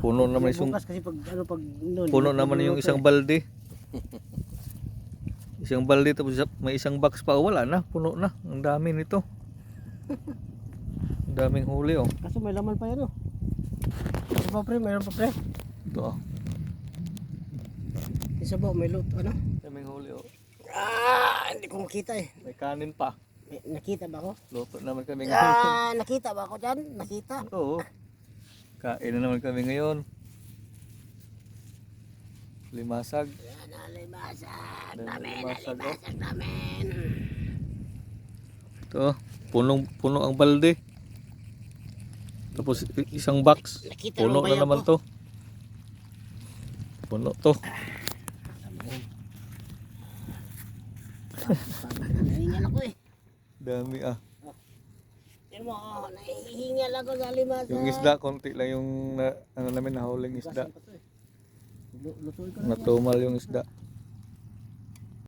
Puno naman yung- Bukas kasi pag ano pag... Ano, Puno naman yung isang eh. balde. Isang balde tapos may isang box pa. Wala na, puno na. Ang dami nito. Ang daming huli oh. Kaso may laman pa yan oh. Kaso pa pre, mayroon pa pre. Ito oh. Isa ba, may loot, ano? Daming huli oh. Ah, hindi ko makita eh. May kanin pa. May- Nakita ba ako? Luto naman kami ngayon. Ah, nakita ba ako dyan? Nakita. Oo. Kain na naman kami ngayon. Limasag. Yan, alimasag Dami namin, limasag, oh. alimasag namin. Ito, punong puno ang balde. Tapos isang box. Nakita Puno na naman po? to. Puno to. Dami ah. Mo, oh, nahihingal ako sa alimasag. Yung isda, konti lang yung na, ano namin nahuling isda. Natumal yung isda.